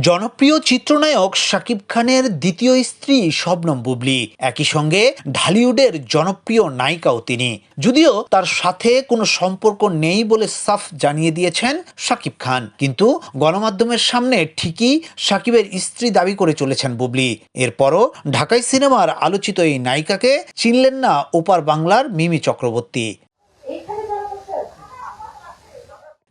জনপ্রিয় চিত্রনায়ক শাকিব খানের দ্বিতীয় স্ত্রী শবনম বুবলি। একই সঙ্গে ঢালিউডের জনপ্রিয় নায়িকাও তিনি। যদিও তার সাথে কোনো সম্পর্ক নেই বলে সাফ জানিয়ে দিয়েছেন শাকিব খান। কিন্তু গণমাধ্যমের সামনে ঠিকই শাকিবের স্ত্রী দাবি করে চলেছেন বুবলি। এরপরও ঢাকাই সিনেমার আলোচিত এই নায়িকাকে চিনলেন না ওপার বাংলার মিমি চক্রবর্তী।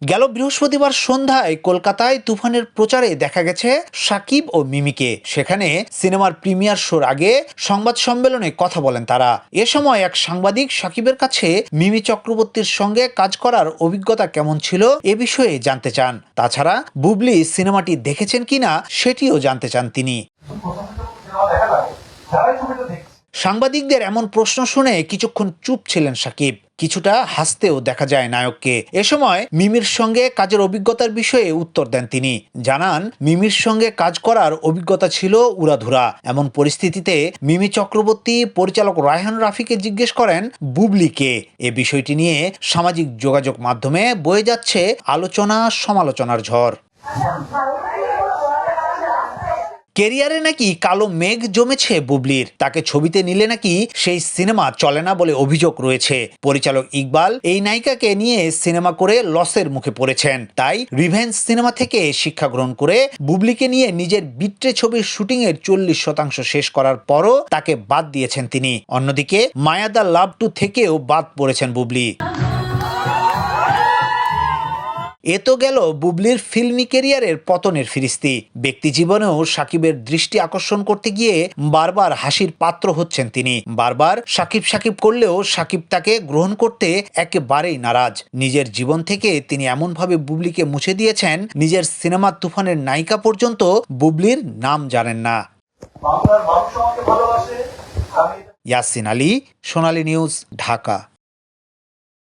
গেল বৃহস্পতিবার সন্ধ্যায় কলকাতায় তুফানের প্রচারে দেখা গেছে সাকিব ও মিমিকে। সেখানে সিনেমার প্রিমিয়ার শোর আগে সংবাদ সম্মেলনে কথা বলেন তারা। এ সময় এক সাংবাদিক সাকিবের কাছে মিমি চক্রবর্তীর সঙ্গে কাজ করার অভিজ্ঞতা কেমন ছিল এ বিষয়ে জানতে চান। তাছাড়া বুবলি সিনেমাটি দেখেছেন কিনা সেটিও জানতে চান তিনি। সাংবাদিকদের এমন প্রশ্ন শুনে কিছুক্ষণ চুপ ছিলেন সাকিব। কিছুটা হাসতেও দেখা যায় নায়ককে। এ সময় মিমির সঙ্গে কাজের অভিজ্ঞতার বিষয়ে উত্তর দেন তিনি। জানান, মিমির সঙ্গে কাজ করার অভিজ্ঞতা ছিল উড়াধুরা। এমন পরিস্থিতিতে মিমি চক্রবর্তী পরিচালক রায়হান রাফিকে জিজ্ঞেস করেন বুবলিকে এ বিষয়টি নিয়ে সামাজিক যোগাযোগ মাধ্যমে বয়ে যাচ্ছে আলোচনা সমালোচনার ঝড়। কেরিয়ারে নাকি কালো মেঘ জমেছে বুবলির? তাকে ছবিতে নিলে নাকি সেই সিনেমা চলে না বলে অভিযোগ রয়েছে। পরিচালক ইকবাল এই নায়িকাকে নিয়ে সিনেমা করে লসের মুখে পড়েছেন। তাই রিভেঞ্জ সিনেমা থেকে শিক্ষা গ্রহণ করে বুবলিকে নিয়ে নিজের বিট্রে ছবির শুটিংয়ের চল্লিশ শতাংশ শেষ করার পরও তাকে বাদ দিয়েছেন তিনি। অন্যদিকে মায়াদা লাভ টু থেকেও বাদ পড়েছেন বুবলি। এ তো গেল বুবলির ফিল্মি কেরিয়ারের পতনের ফিরিস্তি। ব্যক্তি জীবনেও সাকিবের দৃষ্টি আকর্ষণ করতে গিয়ে বারবার হাসির পাত্র হচ্ছেন তিনি। বারবার সাকিব সাকিব করলেও সাকিব তাকে গ্রহণ করতে একেবারেই নারাজ। নিজের জীবন থেকে তিনি এমনভাবে বুবলিকে মুছে দিয়েছেন নিজের সিনেমা তুফানের নায়িকা পর্যন্ত বুবলির নাম জানেন না। ইয়াসিন আলী সোনালী নিউজ ঢাকা।